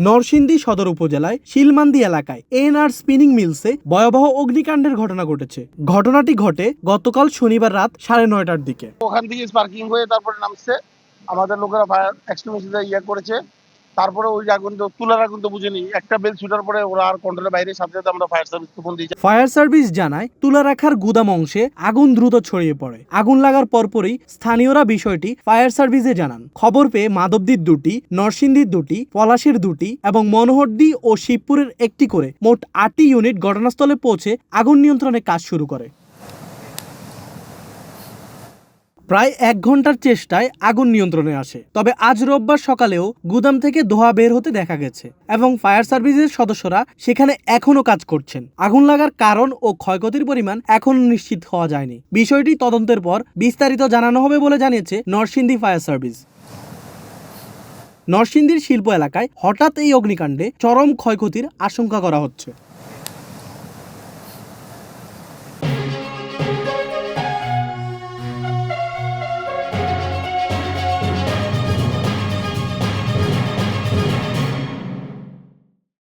নরসিংদী সদর উপজেলায় শিলমান্দি এলাকায় এনআর স্পিনিং মিলসে ভয়াবহ অগ্নিকাণ্ডের ঘটনা ঘটেছে। ঘটনাটি ঘটে গতকাল শনিবার রাত সাড়ে নয়টার দিকে। ওখান থেকে পার্কিং হয়ে তারপরে নামছে। আমাদের লোকেরা ইয়ে করেছে। তারপরে ওই আগুন তো তুলার আগুন তো বুঝেনি, একটা বেল ছুটার পরে ওরা আর কন্ট্রোলের বাইরে সাথে সাথে আমরা ফায়ার সার্ভিস ফোন দিয়েছি ফায়ার সার্ভিস জানায়, তুলা রাখার গুদাম অংশে আগুন দ্রুত ছড়িয়ে পড়ে। আগুন লাগার পরপরই স্থানীয়রা বিষয়টি ফায়ার সার্ভিসে জানান। খবর পেয়ে মাধবদীর দুটি, নরসিংদীর দুটি, পলাশের দুটি এবং মনোহরদী ও শিবপুরের একটি করে মোট আটটি ইউনিট ঘটনাস্থলে পৌঁছে আগুন নিয়ন্ত্রণে কাজ শুরু করে। প্রায় এক ঘণ্টার চেষ্টায় আগুন নিয়ন্ত্রণে আসে। তবে আজ রোববার সকালেও গুদাম থেকে ধোঁয়া বের হতে দেখা গেছে এবং ফায়ার সার্ভিসের সদস্যরা সেখানে এখনও কাজ করছেন। আগুন লাগার কারণ ও ক্ষয়ক্ষতির পরিমাণ এখনও নিশ্চিত হওয়া যায়নি। বিষয়টি তদন্তের পর বিস্তারিত জানানো হবে বলে জানিয়েছে নরসিংদী ফায়ার সার্ভিস। নরসিংদীর শিল্প এলাকায় হঠাৎ এই অগ্নিকাণ্ডে চরম ক্ষয়ক্ষতির আশঙ্কা করা হচ্ছে।